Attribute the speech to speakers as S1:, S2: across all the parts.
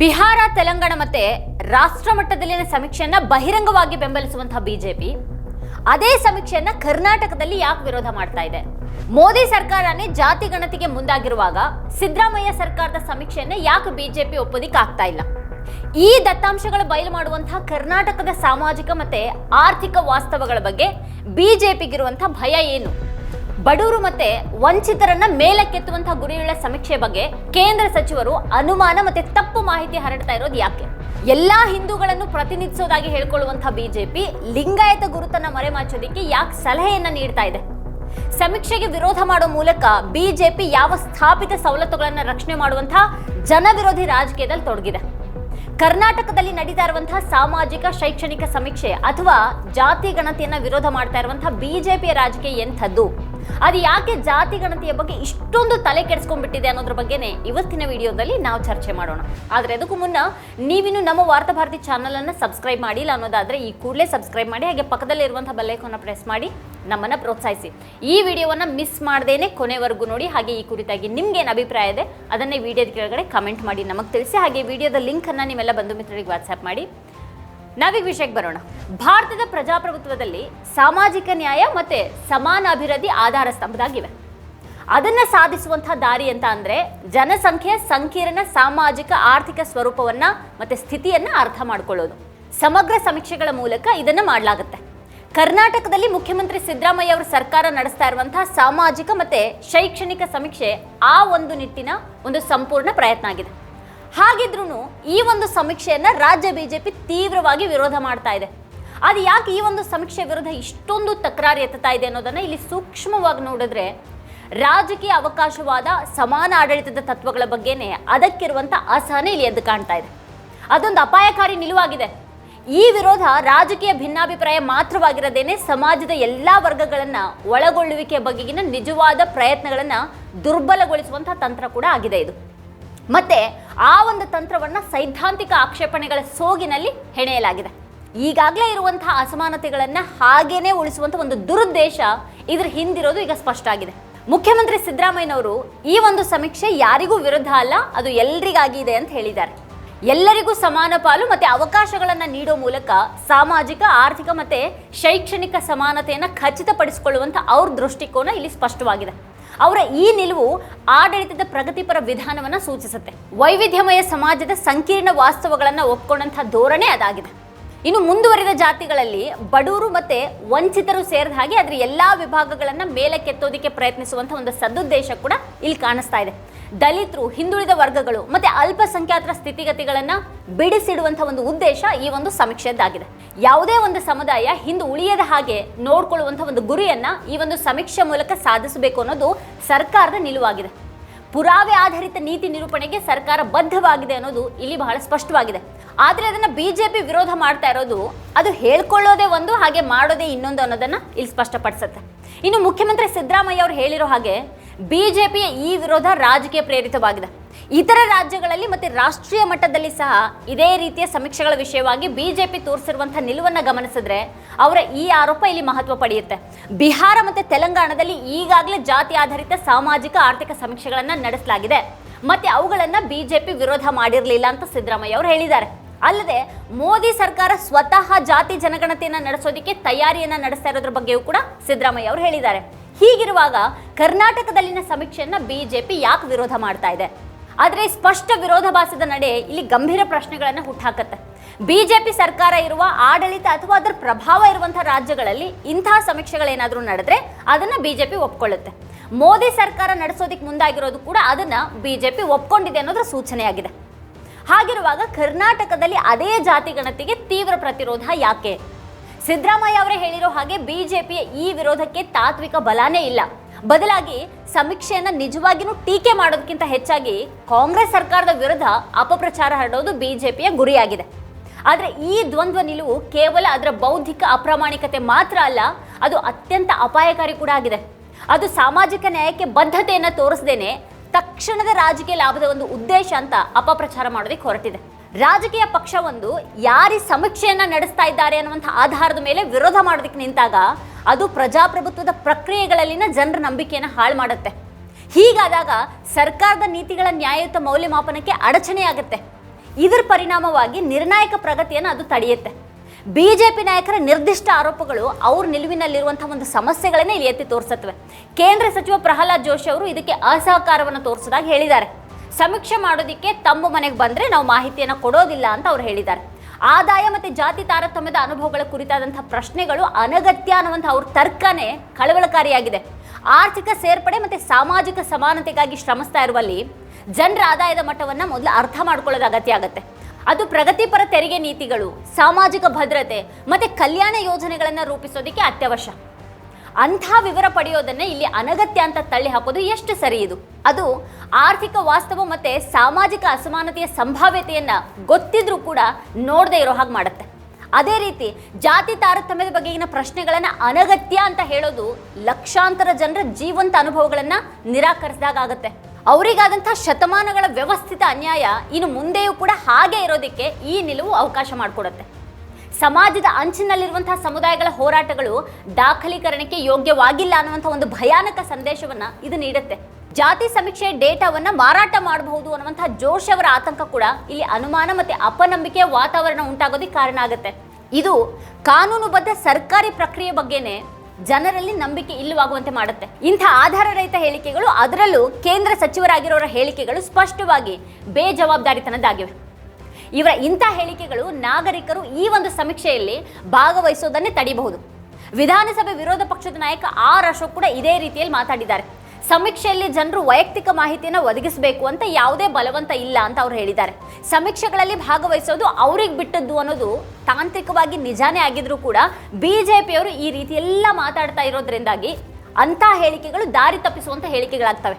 S1: ಬಿಹಾರ, ತೆಲಂಗಾಣ ಮತ್ತೆ ರಾಷ್ಟ್ರ ಮಟ್ಟದಲ್ಲಿನ ಸಮೀಕ್ಷೆಯನ್ನ ಬಹಿರಂಗವಾಗಿ ಬೆಂಬಲಿಸುವಂತಹ ಬಿಜೆಪಿ. ಅದೇ ಸಮೀಕ್ಷೆಯನ್ನ ಕರ್ನಾಟಕದಲ್ಲಿ ಯಾಕೆ ವಿರೋಧ ಮಾಡ್ತಾ ಇದೆ? ಮೋದಿ ಸರ್ಕಾರನೇ ಜಾತಿ ಗಣತಿಗೆ ಮುಂದಾಗಿರುವಾಗ ಸಿದ್ದರಾಮಯ್ಯ ಸರ್ಕಾರದ ಸಮೀಕ್ಷೆಯನ್ನ ಯಾಕೆ ಬಿಜೆಪಿ ಒಪ್ಪೋದಿಕ್ ಆಗ್ತಾ ಇಲ್ಲ? ಈ ದತ್ತಾಂಶಗಳ ಬಯಲು ಮಾಡುವಂತಹ ಕರ್ನಾಟಕದ ಸಾಮಾಜಿಕ ಮತ್ತೆ ಆರ್ಥಿಕ ವಾಸ್ತವಗಳ ಬಗ್ಗೆ ಬಿಜೆಪಿಗಿರುವಂತಹ ಭಯ ಏನು? ಬಡವರು ಮತ್ತೆ ವಂಚಿತರನ್ನ ಮೇಲಕ್ಕೆತ್ತುವಂತಹ ಗುರಿಗಳ ಸಮೀಕ್ಷೆ ಬಗ್ಗೆ ಕೇಂದ್ರ ಸಚಿವರು ಅನುಮಾನ ಮತ್ತೆ ತಪ್ಪು ಮಾಹಿತಿ ಹರಡ್ತಾ ಇರೋದು ಯಾಕೆ? ಎಲ್ಲಾ ಹಿಂದೂಗಳನ್ನು ಪ್ರತಿನಿಧಿಸೋದಾಗಿ ಹೇಳ್ಕೊಳ್ಳುವಂತಹ ಬಿಜೆಪಿ ಲಿಂಗಾಯತ ಗುರುತನ್ನ ಮರೆಮಾಚೋದಿಕ್ಕೆ ಯಾಕೆ ಸಲಹೆಯನ್ನ ನೀಡ್ತಾ ಇದೆ? ಸಮೀಕ್ಷೆಗೆ ವಿರೋಧ ಮಾಡೋ ಮೂಲಕ ಬಿಜೆಪಿ ಯಾವ ಸ್ಥಾಪಿತ ಸವಲತ್ತುಗಳನ್ನ ರಕ್ಷಣೆ ಮಾಡುವಂತಹ ಜನವಿರೋಧಿ ರಾಜಕೀಯದಲ್ಲಿ ತೊಡಗಿದೆ. ಕರ್ನಾಟಕದಲ್ಲಿ ನಡೀತಾ ಇರುವಂತಹ ಸಾಮಾಜಿಕ, ಶೈಕ್ಷಣಿಕ ಸಮೀಕ್ಷೆ ಅಥವಾ ಜಾತಿ ಗಣತಿಯನ್ನ ವಿರೋಧ ಮಾಡ್ತಾ ಇರುವಂತಹ ಬಿಜೆಪಿಯ ರಾಜಕೀಯ ಎಂಥದ್ದು? ಅದು ಯಾಕೆ ಜಾತಿ ಗಣತಿಯ ಬಗ್ಗೆ ಇಷ್ಟೊಂದು ತಲೆ ಕೆಡಿಸ್ಕೊಂಡ್ಬಿಟ್ಟಿದೆ ಅನ್ನೋದ್ರ ಬಗ್ಗೆನೇ ಇವತ್ತಿನ ವಿಡಿಯೋದಲ್ಲಿ ನಾವು ಚರ್ಚೆ ಮಾಡೋಣ. ಆದ್ರೆ ಅದಕ್ಕೂ ಮುನ್ನ ನೀವಿನ್ನು ನಮ್ಮ ವಾರ್ತಾ ಭಾರತಿ ಚಾನಲ್ ಅನ್ನ ಸಬ್ಸ್ಕ್ರೈಬ್ ಮಾಡಿಲ್ಲ ಅನ್ನೋದಾದ್ರೆ ಈ ಕೂಡಲೇ ಸಬ್ಸ್ಕ್ರೈಬ್ ಮಾಡಿ, ಹಾಗೆ ಪಕ್ಕದಲ್ಲಿರುವಂತಹ ಬೆಲ್ಲೈಕನ್ನ ಪ್ರೆಸ್ ಮಾಡಿ, ನಮ್ಮನ್ನ ಪ್ರೋತ್ಸಾಹಿಸಿ. ಈ ವಿಡಿಯೋವನ್ನ ಮಿಸ್ ಮಾಡ್ದೇನೆ ಕೊನೆವರೆಗೂ ನೋಡಿ, ಹಾಗೆ ಈ ಕುರಿತಾಗಿ ನಿಮ್ಗೆ ಏನು ಅಭಿಪ್ರಾಯ ಇದೆ ಅದನ್ನೇ ವಿಡಿಯೋದ ಕೆಳಗಡೆ ಕಮೆಂಟ್ ಮಾಡಿ. ನಮಗೆ ತಿಳಿಸಿ, ಹಾಗೆ ವಿಡಿಯೋದ ಲಿಂಕ್ ಅನ್ನ ನಿಮ್ಮೆಲ್ಲ ಬಂಧು ಮಿತ್ರರಿಗೆ ವಾಟ್ಸ್ಆಪ್ ಮಾಡಿ. ನಾವೀಗ ವಿಷಯಕ್ಕೆ ಬರೋಣ. ಭಾರತದ ಪ್ರಜಾಪ್ರಭುತ್ವದಲ್ಲಿ ಸಾಮಾಜಿಕ ನ್ಯಾಯ ಮತ್ತೆ ಸಮಾನ ಅಭಿವೃದ್ಧಿ ಆಧಾರ ಸ್ತಂಭದಾಗಿವೆ. ಅದನ್ನು ಸಾಧಿಸುವಂತಹ ದಾರಿ ಅಂತ ಅಂದರೆ ಜನಸಂಖ್ಯೆಯ ಸಂಕೀರ್ಣ ಸಾಮಾಜಿಕ, ಆರ್ಥಿಕ ಸ್ವರೂಪವನ್ನ ಮತ್ತೆ ಸ್ಥಿತಿಯನ್ನ ಅರ್ಥ ಮಾಡ್ಕೊಳ್ಳೋದು. ಸಮಗ್ರ ಸಮೀಕ್ಷೆಗಳ ಮೂಲಕ ಇದನ್ನ ಮಾಡಲಾಗುತ್ತೆ. ಕರ್ನಾಟಕದಲ್ಲಿ ಮುಖ್ಯಮಂತ್ರಿ ಸಿದ್ದರಾಮಯ್ಯ ಅವರ ಸರ್ಕಾರ ನಡೆಸ್ತಾ ಇರುವಂತಹ ಸಾಮಾಜಿಕ ಮತ್ತೆ ಶೈಕ್ಷಣಿಕ ಸಮೀಕ್ಷೆ ಆ ಒಂದು ನಿಟ್ಟಿನ ಒಂದು ಸಂಪೂರ್ಣ ಪ್ರಯತ್ನ ಆಗಿದೆ. ಹಾಗಿದ್ರೂ ಈ ಒಂದು ಸಮೀಕ್ಷೆಯನ್ನ ರಾಜ್ಯ ಬಿಜೆಪಿ ತೀವ್ರವಾಗಿ ವಿರೋಧ ಮಾಡ್ತಾ ಇದೆ. ಅದು ಯಾಕೆ ಈ ಒಂದು ಸಮೀಕ್ಷೆ ವಿರುದ್ಧ ಇಷ್ಟೊಂದು ತಕರಾರು ಎತ್ತುತ್ತಾ ಇದೆ ಅನ್ನೋದನ್ನ ಇಲ್ಲಿ ಸೂಕ್ಷ್ಮವಾಗಿ ನೋಡಿದ್ರೆ ರಾಜಕೀಯ ಅವಕಾಶವಾದ ಸಮಾನ ಆಡಳಿತದ ತತ್ವಗಳ ಬಗ್ಗೆನೇ ಅದಕ್ಕಿರುವಂತ ಅಸಹನೆ ಇಲ್ಲಿ ಎದ್ದು ಕಾಣ್ತಾ ಇದೆ. ಅದೊಂದು ಅಪಾಯಕಾರಿ ನಿಲುವಾಗಿದೆ. ಈ ವಿರೋಧ ರಾಜಕೀಯ ಭಿನ್ನಾಭಿಪ್ರಾಯ ಮಾತ್ರವಾಗಿರದೇನೆ ಸಮಾಜದ ಎಲ್ಲಾ ವರ್ಗಗಳನ್ನ ಒಳಗೊಳ್ಳುವಿಕೆ ಬಗೆಗಿನ ನಿಜವಾದ ಪ್ರಯತ್ನಗಳನ್ನ ದುರ್ಬಲಗೊಳಿಸುವಂತಹ ತಂತ್ರ ಕೂಡ ಆಗಿದೆ ಇದು. ಮತ್ತೆ ಆ ಒಂದು ತಂತ್ರವನ್ನು ಸೈದ್ಧಾಂತಿಕ ಆಕ್ಷೇಪಣೆಗಳ ಸೋಗಿನಲ್ಲಿ ಹೆಣೆಯಲಾಗಿದೆ. ಈಗಾಗಲೇ ಇರುವಂತಹ ಅಸಮಾನತೆಗಳನ್ನು ಹಾಗೇನೇ ಉಳಿಸುವಂಥ ಒಂದು ದುರುದ್ದೇಶ ಇದ್ರ ಹಿಂದಿರೋದು ಈಗ ಸ್ಪಷ್ಟ ಆಗಿದೆ. ಮುಖ್ಯಮಂತ್ರಿ ಸಿದ್ದರಾಮಯ್ಯನವರು ಈ ಒಂದು ಸಮೀಕ್ಷೆ ಯಾರಿಗೂ ವಿರುದ್ಧ ಅಲ್ಲ, ಅದು ಎಲ್ರಿಗಾಗಿ ಇದೆ ಅಂತ ಹೇಳಿದ್ದಾರೆ. ಎಲ್ಲರಿಗೂ ಸಮಾನ ಪಾಲು ಮತ್ತು ಅವಕಾಶಗಳನ್ನು ನೀಡೋ ಮೂಲಕ ಸಾಮಾಜಿಕ, ಆರ್ಥಿಕ ಮತ್ತು ಶೈಕ್ಷಣಿಕ ಸಮಾನತೆಯನ್ನು ಖಚಿತಪಡಿಸಿಕೊಳ್ಳುವಂಥ ಅವ್ರ ದೃಷ್ಟಿಕೋನ ಇಲ್ಲಿ ಸ್ಪಷ್ಟವಾಗಿದೆ. ಅವರ ಈ ನಿಲುವು ಆಡಳಿತದ ಪ್ರಗತಿಪರ ವಿಧಾನವನ್ನ ಸೂಚಿಸುತ್ತೆ. ವೈವಿಧ್ಯಮಯ ಸಮಾಜದ ಸಂಕೀರ್ಣ ವಾಸ್ತವಗಳನ್ನ ಒಪ್ಕೊಂಡಂತಹ ಧೋರಣೆ ಅದಾಗಿದೆ. ಇನ್ನು ಮುಂದುವರಿದ ಜಾತಿಗಳಲ್ಲಿ ಬಡವರು ಮತ್ತೆ ವಂಚಿತರು ಸೇರಿದ ಹಾಗೆ ಅದರ ಎಲ್ಲಾ ವಿಭಾಗಗಳನ್ನ ಮೇಲಕ್ಕೆತ್ತೋದಿಕ್ಕೆ ಪ್ರಯತ್ನಿಸುವಂತ ಒಂದು ಸದುದ್ದೇಶ ಕೂಡ ಇಲ್ಲಿ ಕಾಣಿಸ್ತಾ ಇದೆ. ದಲಿತರು, ಹಿಂದುಳಿದ ವರ್ಗಗಳು ಮತ್ತೆ ಅಲ್ಪಸಂಖ್ಯಾತರ ಸ್ಥಿತಿಗತಿಗಳನ್ನ ಬಿಡಿಸಿಡುವಂಥ ಒಂದು ಉದ್ದೇಶ ಈ ಒಂದು ಸಮೀಕ್ಷೆದ್ದಾಗಿದೆ ಯಾವುದೇ ಒಂದು ಸಮುದಾಯ ಹಿಂದೆ ಉಳಿಯದ ಹಾಗೆ ನೋಡ್ಕೊಳ್ಳುವಂಥ ಒಂದು ಗುರಿಯನ್ನ ಈ ಒಂದು ಸಮೀಕ್ಷೆ ಮೂಲಕ ಸಾಧಿಸಬೇಕು ಅನ್ನೋದು ಸರ್ಕಾರದ ನಿಲುವಾಗಿದೆ. ಪುರಾವೆ ಆಧಾರಿತ ನೀತಿ ನಿರೂಪಣೆಗೆ ಸರ್ಕಾರ ಬದ್ಧವಾಗಿದೆ ಅನ್ನೋದು ಇಲ್ಲಿ ಬಹಳ ಸ್ಪಷ್ಟವಾಗಿದೆ. ಆದ್ರೆ ಅದನ್ನ ಬಿಜೆಪಿ ವಿರೋಧ ಮಾಡ್ತಾ ಇರೋದು ಅದು ಹೇಳ್ಕೊಳ್ಳೋದೇ ಒಂದು ಹಾಗೆ ಮಾಡೋದೇ ಇನ್ನೊಂದು ಅನ್ನೋದನ್ನ ಇಲ್ಲಿ ಸ್ಪಷ್ಟಪಡಿಸುತ್ತೆ. ಇನ್ನು ಮುಖ್ಯಮಂತ್ರಿ ಸಿದ್ದರಾಮಯ್ಯ ಅವರು ಹೇಳಿರೋ ಹಾಗೆ ಬಿಜೆಪಿಯ ಈ ವಿರೋಧ ರಾಜಕೀಯ ಪ್ರೇರಿತವಾಗಿದೆ. ಇತರ ರಾಜ್ಯಗಳಲ್ಲಿ ಮತ್ತೆ ರಾಷ್ಟ್ರೀಯ ಮಟ್ಟದಲ್ಲಿ ಸಹ ಇದೇ ರೀತಿಯ ಸಮೀಕ್ಷೆಗಳ ವಿಷಯವಾಗಿ ಬಿಜೆಪಿ ತೋರಿಸಿರುವಂತಹ ನಿಲುವನ್ನ ಗಮನಿಸಿದ್ರೆ ಅವರ ಈ ಆರೋಪ ಇಲ್ಲಿ ಮಹತ್ವ ಪಡೆಯುತ್ತೆ. ಬಿಹಾರ ಮತ್ತೆ ತೆಲಂಗಾಣದಲ್ಲಿ ಈಗಾಗಲೇ ಜಾತಿ ಆಧಾರಿತ ಸಾಮಾಜಿಕ ಆರ್ಥಿಕ ಸಮೀಕ್ಷೆಗಳನ್ನು ನಡೆಸಲಾಗಿದೆ. ಮತ್ತೆ ಅವುಗಳನ್ನು ಬಿಜೆಪಿ ವಿರೋಧ ಮಾಡಿರಲಿಲ್ಲ ಅಂತ ಸಿದ್ದರಾಮಯ್ಯ ಅವರು ಹೇಳಿದ್ದಾರೆ. ಅಲ್ಲದೆ ಮೋದಿ ಸರ್ಕಾರ ಸ್ವತಃ ಜಾತಿ ಜನಗಣತಿಯನ್ನ ನಡೆಸೋದಕ್ಕೆ ತಯಾರಿಯನ್ನ ನಡೆಸ್ತಾ ಇರೋದ್ರ ಬಗ್ಗೆಯೂ ಕೂಡ ಸಿದ್ದರಾಮಯ್ಯ ಅವರು ಹೇಳಿದ್ದಾರೆ. ಹೀಗಿರುವಾಗ ಕರ್ನಾಟಕದಲ್ಲಿನ ಸಮೀಕ್ಷೆಯನ್ನ ಬಿಜೆಪಿ ಯಾಕೆ ವಿರೋಧ ಮಾಡ್ತಾ ಇದೆ? ಆದರೆ ಸ್ಪಷ್ಟ ವಿರೋಧಾಭಾಸದ ನಡೆ ಇಲ್ಲಿ ಗಂಭೀರ ಪ್ರಶ್ನೆಗಳನ್ನು ಹುಟ್ಟಾಕತ್ತೆ ಬಿಜೆಪಿ ಸರ್ಕಾರ ಇರುವ ಆಡಳಿತ ಅಥವಾ ಅದರ ಪ್ರಭಾವ ಇರುವಂತಹ ರಾಜ್ಯಗಳಲ್ಲಿ ಇಂತಹ ಸಮೀಕ್ಷೆಗಳೇನಾದರೂ ನಡೆದ್ರೆ ಅದನ್ನ ಬಿಜೆಪಿ ಒಪ್ಕೊಳ್ಳುತ್ತೆ. ಮೋದಿ ಸರ್ಕಾರ ನಡೆಸೋದಕ್ಕೆ ಮುಂದಾಗಿರೋದು ಕೂಡ ಅದನ್ನ ಬಿಜೆಪಿ ಒಪ್ಕೊಂಡಿದೆ ಅನ್ನೋದ್ರ ಸೂಚನೆಯಾಗಿದೆ. ಹಾಗಿರುವಾಗ ಕರ್ನಾಟಕದಲ್ಲಿ ಅದೇ ಜಾತಿ ಗಣತಿಗೆ ತೀವ್ರ ಪ್ರತಿರೋಧ ಯಾಕೆ? ಸಿದ್ದರಾಮಯ್ಯ ಅವರೇ ಹೇಳಿರೋ ಹಾಗೆ ಬಿಜೆಪಿಯ ಈ ವಿರೋಧಕ್ಕೆ ತಾತ್ವಿಕ ಬಲಾನೇ ಇಲ್ಲ. ಬದಲಾಗಿ ಸಮೀಕ್ಷೆಯನ್ನು ನಿಜವಾಗಿಯೂ ಟೀಕೆ ಮಾಡೋದಕ್ಕಿಂತ ಹೆಚ್ಚಾಗಿ ಕಾಂಗ್ರೆಸ್ ಸರ್ಕಾರದ ವಿರುದ್ಧ ಅಪಪ್ರಚಾರ ಹರಡೋದು ಬಿಜೆಪಿಯ ಗುರಿಯಾಗಿದೆ. ಆದರೆ ಈ ದ್ವಂದ್ವ ನಿಲುವು ಕೇವಲ ಅದರ ಬೌದ್ಧಿಕ ಅಪ್ರಾಮಾಣಿಕತೆ ಮಾತ್ರ ಅಲ್ಲ, ಅದು ಅತ್ಯಂತ ಅಪಾಯಕಾರಿ ಕೂಡ ಆಗಿದೆ. ಅದು ಸಾಮಾಜಿಕ ನ್ಯಾಯಕ್ಕೆ ಬದ್ಧತೆಯನ್ನು ತೋರಿಸದೇನೆ ತಕ್ಷಣದ ರಾಜಕೀಯ ಲಾಭದ ಒಂದು ಉದ್ದೇಶ ಅಂತ ಅಪಪ್ರಚಾರ ಮಾಡೋದಕ್ಕೆ ಹೊರಟಿದೆ. ರಾಜಕೀಯ ಪಕ್ಷವೊಂದು ಯಾರಿ ಸಮೀಕ್ಷೆಯನ್ನ ನಡೆಸ್ತಾ ಇದ್ದಾರೆ ಅನ್ನುವಂಥ ಆಧಾರದ ಮೇಲೆ ವಿರೋಧ ಮಾಡೋದಕ್ಕೆ ನಿಂತಾಗ ಅದು ಪ್ರಜಾಪ್ರಭುತ್ವದ ಪ್ರಕ್ರಿಯೆಗಳಲ್ಲಿನ ಜನರ ನಂಬಿಕೆಯನ್ನು ಹಾಳು ಮಾಡುತ್ತೆ. ಹೀಗಾದಾಗ ಸರ್ಕಾರದ ನೀತಿಗಳ ನ್ಯಾಯಯುತ ಮೌಲ್ಯಮಾಪನಕ್ಕೆ ಅಡಚಣೆಯಾಗುತ್ತೆ. ಇದರ ಪರಿಣಾಮವಾಗಿ ನಿರ್ಣಾಯಕ ಪ್ರಗತಿಯನ್ನು ಅದು ತಡೆಯುತ್ತೆ. ಬಿಜೆಪಿ ನಾಯಕರ ನಿರ್ದಿಷ್ಟ ಆರೋಪಗಳು ಅವ್ರ ನಿಲುವಿನಲ್ಲಿರುವಂತಹ ಒಂದು ಸಮಸ್ಯೆಗಳನ್ನೇ ಇಲ್ಲಿ ಎತ್ತಿ ತೋರಿಸತ್ವೆ ಕೇಂದ್ರ ಸಚಿವ ಪ್ರಹ್ಲಾದ್ ಜೋಶಿ ಅವರು ಇದಕ್ಕೆ ಅಸಹಕಾರವನ್ನು ತೋರಿಸೋದಾಗಿ ಹೇಳಿದ್ದಾರೆ. ಸಮೀಕ್ಷೆ ಮಾಡೋದಕ್ಕೆ ತಮ್ಮ ಮನೆಗೆ ಬಂದ್ರೆ ನಾವು ಮಾಹಿತಿಯನ್ನು ಕೊಡೋದಿಲ್ಲ ಅಂತ ಅವ್ರು ಹೇಳಿದ್ದಾರೆ. ಆದಾಯ ಮತ್ತೆ ಜಾತಿ ತಾರತಮ್ಯದ ಅನುಭವಗಳ ಕುರಿತಾದಂಥ ಪ್ರಶ್ನೆಗಳು ಅನಗತ್ಯ ಅನ್ನುವಂಥ ಅವ್ರ ತರ್ಕನೇ ಕಳವಳಕಾರಿಯಾಗಿದೆ. ಆರ್ಥಿಕ ಸೇರ್ಪಡೆ ಮತ್ತೆ ಸಾಮಾಜಿಕ ಸಮಾನತೆಗಾಗಿ ಶ್ರಮಿಸ್ತಾ ಇರುವಲ್ಲಿ ಜನರ ಆದಾಯದ ಮಟ್ಟವನ್ನ ಮೊದಲು ಅರ್ಥ ಮಾಡ್ಕೊಳ್ಳೋದು ಅಗತ್ಯ ಆಗುತ್ತೆ. ಅದು ಪ್ರಗತಿಪರ ತೆರಿಗೆ ನೀತಿಗಳು, ಸಾಮಾಜಿಕ ಭದ್ರತೆ ಮತ್ತು ಕಲ್ಯಾಣ ಯೋಜನೆಗಳನ್ನು ರೂಪಿಸೋದಕ್ಕೆ ಅತ್ಯವಶ್ಯ. ಅಂಥ ವಿವರ ಪಡೆಯೋದನ್ನೇ ಇಲ್ಲಿ ಅನಗತ್ಯ ಅಂತ ತಳ್ಳಿ ಹಾಕೋದು ಎಷ್ಟು ಸರಿ ಇದು? ಅದು ಆರ್ಥಿಕ ವಾಸ್ತವ ಮತ್ತು ಸಾಮಾಜಿಕ ಅಸಮಾನತೆಯ ಸಂಭಾವ್ಯತೆಯನ್ನು ಗೊತ್ತಿದ್ರೂ ಕೂಡ ನೋಡದೇ ಇರೋ ಹಾಗೆ ಮಾಡುತ್ತೆ. ಅದೇ ರೀತಿ ಜಾತಿ ತಾರತಮ್ಯದ ಬಗೆಗಿನ ಪ್ರಶ್ನೆಗಳನ್ನು ಅನಗತ್ಯ ಅಂತ ಹೇಳೋದು ಲಕ್ಷಾಂತರ ಜನರ ಜೀವಂತ ಅನುಭವಗಳನ್ನು ನಿರಾಕರಿಸಿದಾಗ ಆಗುತ್ತೆ. ಅವರಿಗಾದಂಥ ಶತಮಾನಗಳ ವ್ಯವಸ್ಥಿತ ಅನ್ಯಾಯ ಇನ್ನು ಮುಂದೆಯೂ ಕೂಡ ಹಾಗೆ ಇರೋದಕ್ಕೆ ಈ ನಿಲುವು ಅವಕಾಶ ಮಾಡಿಕೊಡುತ್ತೆ. ಸಮಾಜದ ಅಂಚಿನಲ್ಲಿರುವಂತಹ ಸಮುದಾಯಗಳ ಹೋರಾಟಗಳು ದಾಖಲೀಕರಣಕ್ಕೆ ಯೋಗ್ಯವಾಗಿಲ್ಲ ಅನ್ನುವಂಥ ಒಂದು ಭಯಾನಕ ಸಂದೇಶವನ್ನ ಇದು ನೀಡುತ್ತೆ. ಜಾತಿ ಸಮೀಕ್ಷೆ ಡೇಟಾವನ್ನು ಮಾರಾಟ ಮಾಡಬಹುದು ಅನ್ನುವಂತಹ ಜೋಶ್ ಅವರ ಆತಂಕ ಕೂಡ ಇಲ್ಲಿ ಅನುಮಾನ ಮತ್ತು ಅಪನಂಬಿಕೆಯ ವಾತಾವರಣ ಉಂಟಾಗೋದಕ್ಕೆ ಕಾರಣ ಆಗುತ್ತೆ. ಇದು ಕಾನೂನುಬದ್ಧ ಸರ್ಕಾರಿ ಪ್ರಕ್ರಿಯೆ ಬಗ್ಗೆನೇ ಜನರಲ್ಲಿ ನಂಬಿಕೆ ಇಲ್ಲವಾಗುವಂತೆ ಮಾಡುತ್ತೆ. ಇಂಥ ಆಧಾರರಹಿತ ಹೇಳಿಕೆಗಳು ಅದರಲ್ಲೂ ಕೇಂದ್ರ ಸಚಿವರಾಗಿರೋರ ಹೇಳಿಕೆಗಳು ಸ್ಪಷ್ಟವಾಗಿ ಬೇಜವಾಬ್ದಾರಿತನದ್ದಾಗಿವೆ. ಇವರ ಇಂಥ ಹೇಳಿಕೆಗಳು ನಾಗರಿಕರು ಈ ಒಂದು ಸಮೀಕ್ಷೆಯಲ್ಲಿ ಭಾಗವಹಿಸೋದನ್ನೇ ತಡಿಬಹುದು. ವಿಧಾನಸಭೆ ವಿರೋಧ ಪಕ್ಷದ ನಾಯಕ ಆರ್ ಅಶೋಕ್ ಕೂಡ ಇದೇ ರೀತಿಯಲ್ಲಿ ಮಾತಾಡಿದ್ದಾರೆ. ಸಮೀಕ್ಷೆಯಲ್ಲಿ ಜನರು ವೈಯಕ್ತಿಕ ಮಾಹಿತಿಯನ್ನು ಒದಗಿಸಬೇಕು ಅಂತ ಯಾವುದೇ ಬಲವಂತ ಇಲ್ಲ ಅಂತ ಅವ್ರು ಹೇಳಿದ್ದಾರೆ. ಸಮೀಕ್ಷೆಗಳಲ್ಲಿ ಭಾಗವಹಿಸೋದು ಅವ್ರಿಗೆ ಬಿಟ್ಟದ್ದು ಅನ್ನೋದು ತಾಂತ್ರಿಕವಾಗಿ ನಿಜಾನೇ ಆಗಿದ್ರು ಕೂಡ ಬಿ ಜೆ ಪಿಯವರು ಈ ರೀತಿ ಎಲ್ಲ ಮಾತಾಡ್ತಾ ಇರೋದ್ರಿಂದಾಗಿ ಅಂಥ ಹೇಳಿಕೆಗಳು ದಾರಿ ತಪ್ಪಿಸುವಂಥ ಹೇಳಿಕೆಗಳಾಗ್ತವೆ.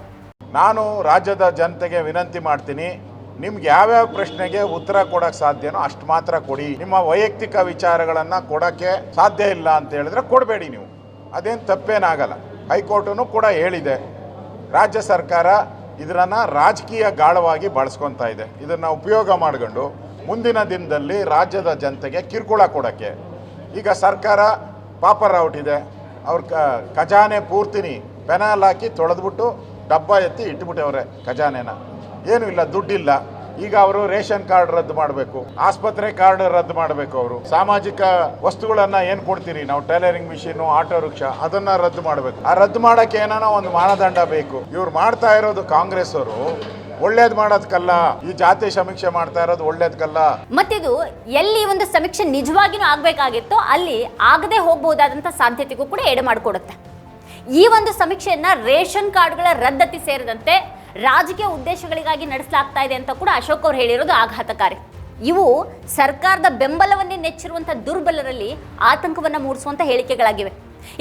S2: ನಾನು ರಾಜ್ಯದ ಜನತೆಗೆ ವಿನಂತಿ ಮಾಡ್ತೀನಿ, ನಿಮ್ಗೆ ಯಾವ್ಯಾವ ಪ್ರಶ್ನೆಗೆ ಉತ್ತರ ಕೊಡಕ್ಕೆ ಸಾಧ್ಯನೋ ಅಷ್ಟು ಮಾತ್ರ ಕೊಡಿ. ನಿಮ್ಮ ವೈಯಕ್ತಿಕ ವಿಚಾರಗಳನ್ನು ಕೊಡೋಕ್ಕೆ ಸಾಧ್ಯ ಇಲ್ಲ ಅಂತ ಹೇಳಿದ್ರೆ ಕೊಡಬೇಡಿ ನೀವು. ಅದೇನು ತಪ್ಪೇನಾಗಲ್ಲ. ಹೈಕೋರ್ಟನು ಕೂಡ ಹೇಳಿದೆ ರಾಜ್ಯ ಸರ್ಕಾರ ಇದನ್ನು ರಾಜಕೀಯ ಗಾಳವಾಗಿ ಬಳಸ್ಕೊತಾ ಇದೆ. ಇದನ್ನು ಉಪಯೋಗ ಮಾಡ್ಕೊಂಡು ಮುಂದಿನ ದಿನದಲ್ಲಿ ರಾಜ್ಯದ ಜನತೆಗೆ ಕಿರುಕುಳ ಕೊಡೋಕ್ಕೆ. ಈಗ ಸರ್ಕಾರ ಪಾಪರ್ ಔಟ್ ಇದೆ. ಅವ್ರ ಖಜಾನೆ ಪೂರ್ತಿನಿ, ಪೆನಾಲ್ ಹಾಕಿ ತೊಳೆದ್ಬಿಟ್ಟು ಡಬ್ಬ ಎತ್ತಿ ಇಟ್ಬಿಟ್ಟವ್ರೆ ಖಜಾನೆನ. ಏನೂ ಇಲ್ಲ, ದುಡ್ಡಿಲ್ಲ. ಈಗ ಅವರು ರೇಷನ್ ಕಾರ್ಡ್ ರದ್ದು ಮಾಡಬೇಕು, ಆಸ್ಪತ್ರೆ ಕಾರ್ಡ್ ರದ್ದು ಮಾಡಬೇಕು ಅವರು. ಸಾಮಾಜಿಕ ವಸ್ತುಗಳನ್ನ ಏನು ಕೊಡ್ತೀರಿ? ನಾವು ಟೈಲರಿಂಗ್ ಮಿಷಿನ್ ಆಟೋ ರಿಕ್ಷಾ, ಅದನ್ನ ರದ್ದು ಮಾಡಬೇಕು. ಆ ರದ್ದು ಮಾಡಕ್ಕೆ ಏನಾನ ಒಂದು ಮಾನದಂಡ ಬೇಕು. ಇವ್ರು ಮಾಡ್ತಾ ಇರೋದು ಕಾಂಗ್ರೆಸ್ ಅವರು. ಒಳ್ಳೇದ್ ಮಾಡೋದಕ್ಕಲ್ಲ ಈ ಜಾತಿ ಸಮೀಕ್ಷೆ ಮಾಡ್ತಾ ಇರೋದು ಒಳ್ಳೇದಕ್ಕಲ್ಲ
S1: ಮತ್ತಿದು ಎಲ್ಲಿ ಒಂದು ಸಮೀಕ್ಷೆ ನಿಜವಾಗಿನೂ ಆಗ್ಬೇಕಾಗಿತ್ತೋ ಅಲ್ಲಿ ಆಗದೆ ಹೋಗಬಹುದಾದಂತ ಸಾಧ್ಯತೆಗೂ ಕೂಡ ಎಡೆ ಮಾಡಿಕೊಡುತ್ತೆ. ಈ ಒಂದು ಸಮೀಕ್ಷೆಯನ್ನ ರೇಷನ್ ಕಾರ್ಡ್ಗಳ ರದ್ದತಿ ಸೇರಿದಂತೆ ರಾಜಕೀಯ ಉದ್ದೇಶಗಳಿಗಾಗಿ ನಡೆಸಲಾಗ್ತಾ ಇದೆ ಅಂತ ಕೂಡ ಅಶೋಕ್ ಅವರು ಹೇಳಿರೋದು ಆಘಾತಕಾರಿ. ಇವು ಸರ್ಕಾರದ ಬೆಂಬಲವನ್ನೇ ನೆಚ್ಚಿರುವಂಥ ದುರ್ಬಲರಲ್ಲಿ ಆತಂಕವನ್ನು ಮೂಡಿಸುವಂಥ ಹೇಳಿಕೆಗಳಾಗಿವೆ.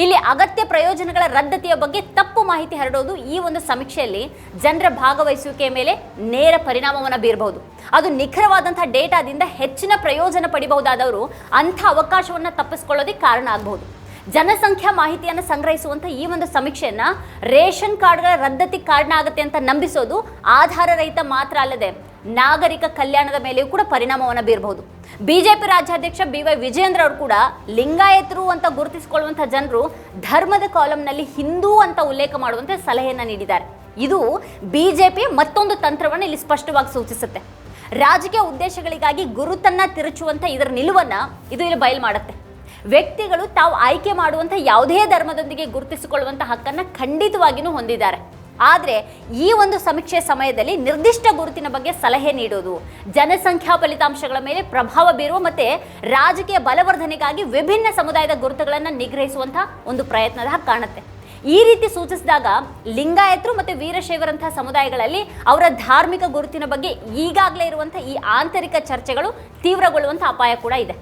S1: ಇಲ್ಲಿ ಅಗತ್ಯ ಪ್ರಯೋಜನಗಳ ರದ್ದತಿಯ ಬಗ್ಗೆ ತಪ್ಪು ಮಾಹಿತಿ ಹರಡೋದು ಈ ಒಂದು ಸಮೀಕ್ಷೆಯಲ್ಲಿ ಜನರ ಭಾಗವಹಿಸುವಿಕೆಯ ಮೇಲೆ ನೇರ ಪರಿಣಾಮವನ್ನು ಬೀರಬಹುದು. ಅದು ನಿಖರವಾದಂತಹ ಡೇಟಾದಿಂದ ಹೆಚ್ಚಿನ ಪ್ರಯೋಜನ ಪಡಿಬಹುದಾದವರು ಅಂಥ ಅವಕಾಶವನ್ನು ತಪ್ಪಿಸ್ಕೊಳ್ಳೋದಕ್ಕೆ ಕಾರಣ ಆಗಬಹುದು. ಜನಸಂಖ್ಯಾ ಮಾಹಿತಿಯನ್ನು ಸಂಗ್ರಹಿಸುವಂಥ ಈ ಒಂದು ಸಮೀಕ್ಷೆಯನ್ನ ರೇಷನ್ ಕಾರ್ಡ್ಗಳ ರದ್ದತಿ ಕಾರಣ ಆಗುತ್ತೆ ಅಂತ ನಂಬಿಸೋದು ಆಧಾರ ರಹಿತ ಮಾತ್ರ ಅಲ್ಲದೆ ನಾಗರಿಕ ಕಲ್ಯಾಣದ ಮೇಲೆಯೂ ಕೂಡ ಪರಿಣಾಮವನ್ನು ಬೀರಬಹುದು. ಬಿಜೆಪಿ ರಾಜ್ಯಾಧ್ಯಕ್ಷ ಬಿ ವೈ ವಿಜೇಂದ್ರ ಅವರು ಕೂಡ ಲಿಂಗಾಯತರು ಅಂತ ಗುರುತಿಸಿಕೊಳ್ಳುವಂಥ ಜನರು ಧರ್ಮದ ಕಾಲಂನಲ್ಲಿ ಹಿಂದೂ ಅಂತ ಉಲ್ಲೇಖ ಮಾಡುವಂತೆ ಸಲಹೆಯನ್ನು ನೀಡಿದ್ದಾರೆ. ಇದು ಬಿಜೆಪಿ ಮತ್ತೊಂದು ತಂತ್ರವನ್ನು ಇಲ್ಲಿ ಸ್ಪಷ್ಟವಾಗಿ ಸೂಚಿಸುತ್ತೆ. ರಾಜಕೀಯ ಉದ್ದೇಶಗಳಿಗಾಗಿ ಗುರುತನ್ನ ತಿರುಚುವಂಥ ಇದರ ನಿಲುವನ್ನ ಇದು ಇಲ್ಲಿ ಬಯಲು ಮಾಡುತ್ತೆ. ವ್ಯಕ್ತಿಗಳು ತಾವು ಆಯ್ಕೆ ಮಾಡುವಂಥ ಯಾವುದೇ ಧರ್ಮದೊಂದಿಗೆ ಗುರುತಿಸಿಕೊಳ್ಳುವಂಥ ಹಕ್ಕನ್ನು ಖಂಡಿತವಾಗಿಯೂ ಹೊಂದಿದ್ದಾರೆ. ಆದರೆ ಈ ಒಂದು ಸಮೀಕ್ಷೆ ಸಮಯದಲ್ಲಿ ನಿರ್ದಿಷ್ಟ ಗುರುತಿನ ಬಗ್ಗೆ ಸಲಹೆ ನೀಡೋದು ಜನಸಂಖ್ಯಾ ಫಲಿತಾಂಶಗಳ ಮೇಲೆ ಪ್ರಭಾವ ಬೀರುವ ಮತ್ತು ರಾಜಕೀಯ ಬಲವರ್ಧನೆಗಾಗಿ ವಿಭಿನ್ನ ಸಮುದಾಯದ ಗುರುತುಗಳನ್ನು ನಿಗ್ರಹಿಸುವಂಥ ಒಂದು ಪ್ರಯತ್ನದ ಕಾಣುತ್ತೆ. ಈ ರೀತಿ ಸೂಚಿಸಿದಾಗ ಲಿಂಗಾಯತರು ಮತ್ತು ವೀರಶೈವರಂತಹ ಸಮುದಾಯಗಳಲ್ಲಿ ಅವರ ಧಾರ್ಮಿಕ ಗುರುತಿನ ಬಗ್ಗೆ ಈಗಾಗಲೇ ಇರುವಂಥ ಈ ಆಂತರಿಕ ಚರ್ಚೆಗಳು ತೀವ್ರಗೊಳ್ಳುವಂಥ ಅಪಾಯ ಕೂಡ ಇದೆ.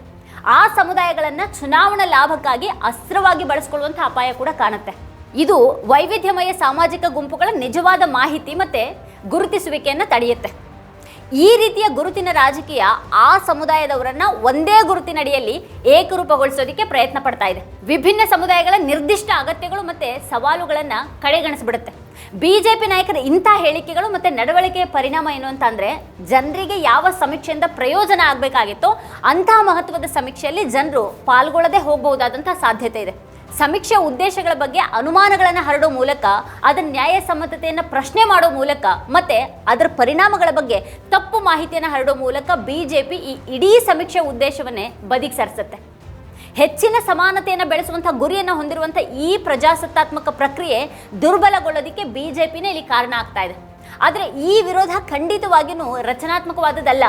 S1: ಆ ಸಮುದಾಯಗಳನ್ನ ಚುನಾವಣಾ ಲಾಭಕ್ಕಾಗಿ ಅಸ್ತ್ರವಾಗಿ ಬಳಸಿಕೊಳ್ಳುವಂಥ ಅಪಾಯ ಕೂಡ ಕಾಣುತ್ತೆ. ಇದು ವೈವಿಧ್ಯಮಯ ಸಾಮಾಜಿಕ ಗುಂಪುಗಳ ನಿಜವಾದ ಮಾಹಿತಿ ಮತ್ತೆ ಗುರುತಿಸುವಿಕೆಯನ್ನು ತಡೆಯುತ್ತೆ. ಈ ರೀತಿಯ ಗುರುತಿನ ರಾಜಕೀಯ ಆ ಸಮುದಾಯದವರನ್ನ ಒಂದೇ ಗುರುತಿನಡಿಯಲ್ಲಿ ಏಕರೂಪಗೊಳಿಸೋದಕ್ಕೆ ಪ್ರಯತ್ನ ಪಡ್ತಾ ಇದೆ. ವಿಭಿನ್ನ ಸಮುದಾಯಗಳ ನಿರ್ದಿಷ್ಟ ಅಗತ್ಯಗಳು ಮತ್ತೆ ಸವಾಲುಗಳನ್ನ ಕಡೆಗಣಿಸ್ಬಿಡುತ್ತೆ. ಬಿಜೆಪಿ ನಾಯಕರ ಇಂಥ ಹೇಳಿಕೆಗಳು ಮತ್ತು ನಡವಳಿಕೆಯ ಪರಿಣಾಮ ಏನು ಅಂತ ಅಂದರೆ ಜನರಿಗೆ ಯಾವ ಸಮೀಕ್ಷೆಯಿಂದ ಪ್ರಯೋಜನ ಆಗಬೇಕಾಗಿತ್ತು ಅಂತಹ ಮಹತ್ವದ ಸಮೀಕ್ಷೆಯಲ್ಲಿ ಜನರು ಪಾಲ್ಗೊಳ್ಳದೆ ಹೋಗಬಹುದಾದಂಥ ಸಾಧ್ಯತೆ ಇದೆ. ಸಮೀಕ್ಷೆ ಉದ್ದೇಶಗಳ ಬಗ್ಗೆ ಅನುಮಾನಗಳನ್ನು ಹರಡೋ ಮೂಲಕ ಅದರ ನ್ಯಾಯಸಮ್ಮತತೆಯನ್ನು ಪ್ರಶ್ನೆ ಮಾಡೋ ಮೂಲಕ ಮತ್ತು ಅದರ ಪರಿಣಾಮಗಳ ಬಗ್ಗೆ ತಪ್ಪು ಮಾಹಿತಿಯನ್ನು ಹರಡೋ ಮೂಲಕ ಬಿಜೆಪಿ ಈ ಇಡೀ ಸಮೀಕ್ಷೆ ಉದ್ದೇಶವನ್ನೇ ಬದಿಗೆ ಸರಿಸುತ್ತೆ. ಹೆಚ್ಚಿನ ಸಮಾನತೆಯನ್ನು ಬೆಳೆಸುವಂಥ ಗುರಿಯನ್ನು ಹೊಂದಿರುವಂಥ ಈ ಪ್ರಜಾಸತ್ತಾತ್ಮಕ ಪ್ರಕ್ರಿಯೆ ದುರ್ಬಲಗೊಳ್ಳೋದಕ್ಕೆ ಬಿಜೆಪಿನೇ ಇಲ್ಲಿ ಕಾರಣ ಆಗ್ತಾ ಇದೆ. ಆದರೆ ಈ ವಿರೋಧ ಖಂಡಿತವಾಗಿಯೂ ರಚನಾತ್ಮಕವಾದದ್ದಲ್ಲ.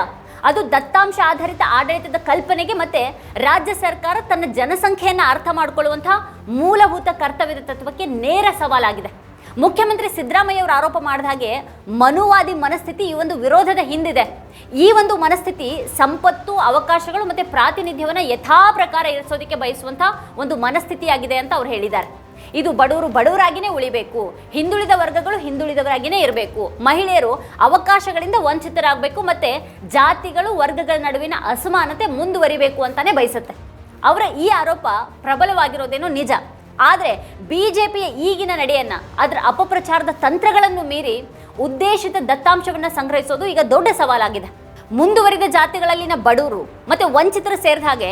S1: ಅದು ದತ್ತಾಂಶ ಆಧಾರಿತ ಆಡಳಿತದ ಕಲ್ಪನೆಗೆ ಮತ್ತೆ ರಾಜ್ಯ ಸರ್ಕಾರ ತನ್ನ ಜನಸಂಖ್ಯೆಯನ್ನು ಅರ್ಥ ಮಾಡಿಕೊಳ್ಳುವಂತಹ ಮೂಲಭೂತ ಕರ್ತವ್ಯದ ತತ್ವಕ್ಕೆ ನೇರ ಸವಾಲಾಗಿದೆ. ಮುಖ್ಯಮಂತ್ರಿ ಸಿದ್ದರಾಮಯ್ಯ ಅವರು ಆರೋಪ ಮಾಡಿದ ಹಾಗೆ ಮನುವಾದಿ ಮನಸ್ಥಿತಿ ಈ ಒಂದು ವಿರೋಧದ ಹಿಂದಿದೆ. ಈ ಒಂದು ಮನಸ್ಥಿತಿ ಸಂಪತ್ತು, ಅವಕಾಶಗಳು ಮತ್ತೆ ಪ್ರಾತಿನಿಧ್ಯವನ್ನು ಯಥಾ ಪ್ರಕಾರ ಇರಿಸೋದಕ್ಕೆ ಬಯಸುವಂಥ ಒಂದು ಮನಸ್ಥಿತಿಯಾಗಿದೆ ಅಂತ ಅವ್ರು ಹೇಳಿದ್ದಾರೆ. ಇದು ಬಡವರು ಬಡವರಾಗಿನೇ ಉಳಿಬೇಕು, ಹಿಂದುಳಿದ ವರ್ಗಗಳು ಹಿಂದುಳಿದವರಾಗಿನೇ ಇರಬೇಕು. ಮಹಿಳೆಯರು ಅವಕಾಶಗಳಿಂದ ವಂಚಿತರಾಗಬೇಕು ಮತ್ತೆ ಜಾತಿಗಳು ವರ್ಗಗಳ ನಡುವಿನ ಅಸಮಾನತೆ ಮುಂದುವರಿಬೇಕು ಅಂತಾನೆ ಬಯಸುತ್ತೆ. ಅವರ ಈ ಆರೋಪ ಪ್ರಬಲವಾಗಿರೋದೇನೋ ನಿಜ. ಆದರೆ ಬಿಜೆಪಿಯ ಈಗಿನ ನಡೆಯನ್ನ, ಅದರ ಅಪಪ್ರಚಾರದ ತಂತ್ರಗಳನ್ನು ಮೀರಿ ಉದ್ದೇಶಿತ ದತ್ತಾಂಶವನ್ನು ಸಂಗ್ರಹಿಸೋದು ಈಗ ದೊಡ್ಡ ಸವಾಲಾಗಿದೆ. ಮುಂದುವರಿದ ಜಾತಿಗಳಲ್ಲಿನ ಬಡವರು ಮತ್ತು ವಂಚಿತರು ಸೇರಿದ ಹಾಗೆ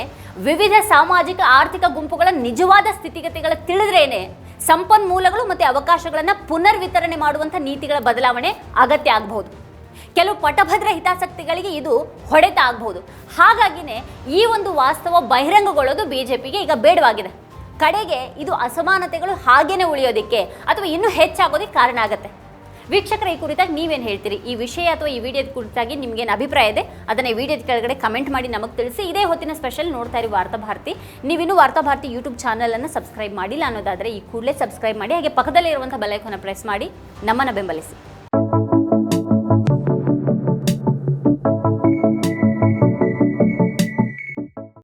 S1: ವಿವಿಧ ಸಾಮಾಜಿಕ, ಆರ್ಥಿಕ ಗುಂಪುಗಳ ನಿಜವಾದ ಸ್ಥಿತಿಗತಿಗಳ ತಿಳಿದ್ರೇನೆ ಸಂಪನ್ಮೂಲಗಳು ಮತ್ತು ಅವಕಾಶಗಳನ್ನು ಪುನರ್ ವಿತರಣೆ ಮಾಡುವಂಥ ನೀತಿಗಳ ಬದಲಾವಣೆ ಅಗತ್ಯ ಆಗಬಹುದು. ಕೆಲವು ಪಟಭದ್ರ ಹಿತಾಸಕ್ತಿಗಳಿಗೆ ಇದು ಹೊಡೆತ ಆಗಬಹುದು. ಹಾಗಾಗಿನೇ ಈ ಒಂದು ವಾಸ್ತವ ಬಹಿರಂಗಗೊಳ್ಳೋದು ಬಿಜೆಪಿಗೆ ಈಗ ಬೇಡವಾಗಿದೆ. ಕಡೆಗೆ ಇದು ಅಸಮಾನತೆಗಳು ಹಾಗೇನೆ ಉಳಿಯೋದಕ್ಕೆ ಅಥವಾ ಇನ್ನೂ ಹೆಚ್ಚಾಗೋದಕ್ಕೆ ಕಾರಣ ಆಗುತ್ತೆ. ವೀಕ್ಷಕರ, ಈ ಕುರಿತಾಗಿ ನೀವೇನು ಹೇಳ್ತೀರಿ? ಈ ವಿಷಯ ಅಥವಾ ಈ ವಿಡಿಯೋದ ಕುರಿತಾಗಿ ನಿಮಗೇನು ಅಭಿಪ್ರಾಯ ಇದೆ? ಅದನ್ನು ಈ ವಿಡಿಯೋದ ಕೆಳಗಡೆ ಕಮೆಂಟ್ ಮಾಡಿ ನಮಗೆ ತಿಳಿಸಿ. ಇದೇ ಹೊತ್ತಿನ ಸ್ಪೆಷಲ್ ನೋಡ್ತಾ ಇರಿ ವಾರ್ತಾ ಭಾರತಿ. ನೀವಿನ್ನೂ ವಾರ್ತಾ ಭಾರತಿ ಯೂಟ್ಯೂಬ್ ಚಾನಲನ್ನು ಸಬ್ಸ್ಕ್ರೈಬ್ ಮಾಡಿಲ್ಲ ಅನ್ನೋದಾದರೆ ಈ ಕೂಡಲೇ ಸಬ್ಸ್ಕ್ರೈಬ್ ಮಾಡಿ, ಹಾಗೆ ಪಕ್ಕದಲ್ಲಿರುವಂಥ ಬೆಲೈಕನ್ನು ಪ್ರೆಸ್ ಮಾಡಿ, ನಮ್ಮನ್ನು ಬೆಂಬಲಿಸಿ.